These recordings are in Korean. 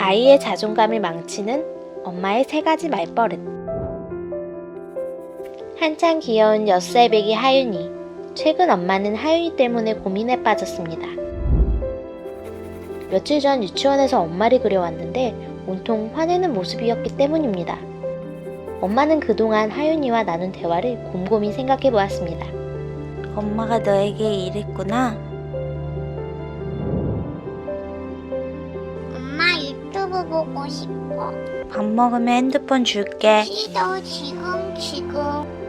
아이의 자존감을 망치는 엄마의 세 가지 말버릇. 한창 귀여운 6살 배기 하윤이. 최근 엄마는 하윤이 때문에 고민에 빠졌습니다. 며칠 전 유치원에서 엄마를 그려왔는데 온통 화내는 모습이었기 때문입니다. 엄마는 그동안 하윤이와 나눈 대화를 곰곰이 생각해 보았습니다. 엄마가 너에게 이랬구나. 유튜브 보고 싶어. 밥 먹으면 핸드폰 줄게. 싫어, 지금, 지금.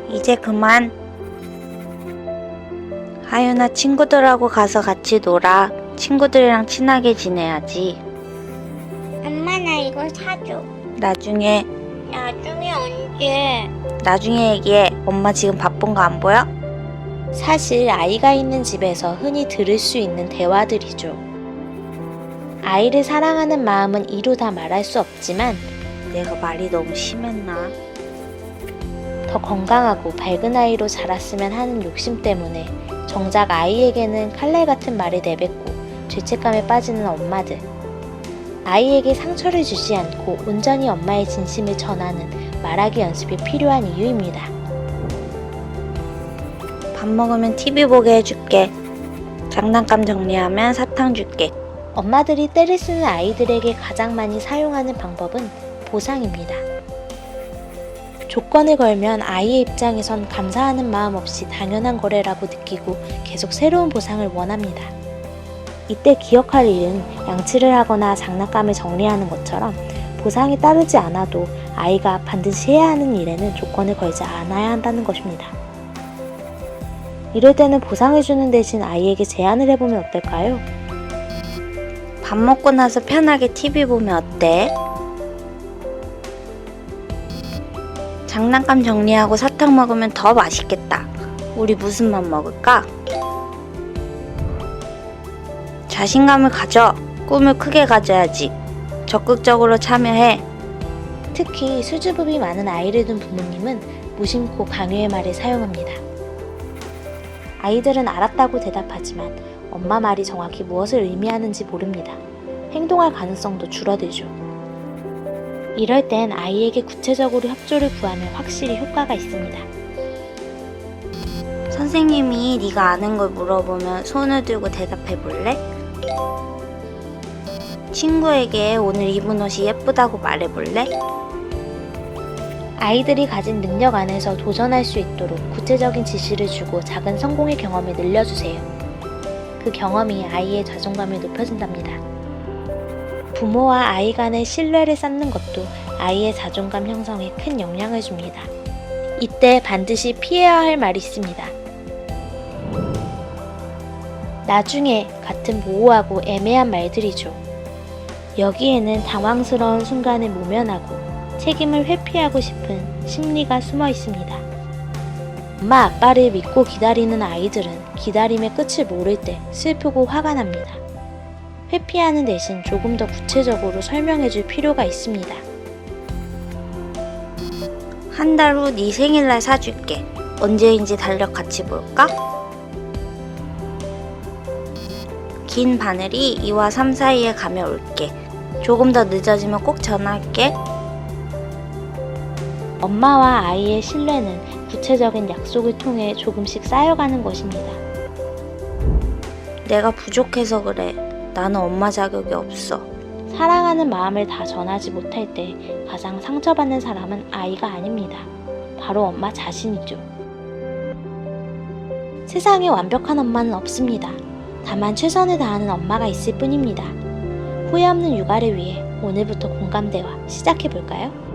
이제 그만. 하윤아 친구들하고 가서 같이 놀아. 친구들이랑 친하게 지내야지. 엄마, 나 이거 사줘. 나중에, 나중에 언제? 나중에 얘기해. 엄마 지금 바쁜 거 안 보여? 사실 아이가 있는 집에서 흔히 들을 수 있는 대화들이죠. 아이를 사랑하는 마음은 이루 다 말할 수 없지만 내가 말이 너무 심했나? 더 건강하고 밝은 아이로 자랐으면 하는 욕심 때문에 정작 아이에게는 칼날 같은 말을 내뱉고 죄책감에 빠지는 엄마들. 아이에게 상처를 주지 않고 온전히 엄마의 진심을 전하는 말하기 연습이 필요한 이유입니다. 밥 먹으면 TV 보게 해줄게. 장난감 정리하면 사탕 줄게. 엄마들이 때를 쓰는 아이들에게 가장 많이 사용하는 방법은 보상입니다. 조건을 걸면 아이의 입장에선 감사하는 마음 없이 당연한 거래라고 느끼고 계속 새로운 보상을 원합니다. 이때 기억할 일은 양치를 하거나 장난감을 정리하는 것처럼 보상이 따르지 않아도 아이가 반드시 해야 하는 일에는 조건을 걸지 않아야 한다는 것입니다. 이럴 때는 보상을 주는 대신 아이에게 제안을 해보면 어떨까요? 밥 먹고 나서 편하게 TV 보면 어때? 장난감 정리하고 사탕 먹으면 더 맛있겠다. 우리 무슨 맘 먹을까? 자신감을 가져. 꿈을 크게 가져야지. 적극적으로 참여해. 특히 수줍음이 많은 아이를 둔 부모님은 무심코 강요의 말을 사용합니다. 아이들은 알았다고 대답하지만 엄마 말이 정확히 무엇을 의미하는지 모릅니다. 행동할 가능성도 줄어들죠. 이럴 땐 아이에게 구체적으로 협조를 구하면 확실히 효과가 있습니다. 선생님이 네가 아는 걸 물어보면 손을 들고 대답해 볼래? 친구에게 오늘 입은 옷이 예쁘다고 말해 볼래? 아이들이 가진 능력 안에서 도전할 수 있도록 구체적인 지시를 주고 작은 성공의 경험을 늘려주세요. 그 경험이 아이의 자존감을 높여준답니다. 부모와 아이 간의 신뢰를 쌓는 것도 아이의 자존감 형성에 큰 영향을 줍니다. 이때 반드시 피해야 할 말이 있습니다. 나중에 같은 모호하고 애매한 말들이죠. 여기에는 당황스러운 순간을 모면하고 책임을 회피하고 싶은 심리가 숨어 있습니다. 엄마 아빠를 믿고 기다리는 아이들은 기다림의 끝을 모를 때 슬프고 화가 납니다. 회피하는 대신 조금 더 구체적으로 설명해 줄 필요가 있습니다. 한 달 후 네 생일날 사줄게. 언제인지 달력 같이 볼까? 긴 바늘이 2와 3 사이에 가면 올게. 조금 더 늦어지면 꼭 전화할게. 엄마와 아이의 신뢰는 구체적인 약속을 통해 조금씩 쌓여가는 것입니다. 내가 부족해서 그래. 나는 엄마 자격이 없어. 사랑하는 마음을 다 전하지 못할 때 가장 상처받는 사람은 아이가 아닙니다. 바로 엄마 자신이죠. 세상에 완벽한 엄마는 없습니다. 다만 최선을 다하는 엄마가 있을 뿐입니다. 후회 없는 육아를 위해 오늘부터 공감대와 시작해 볼까요?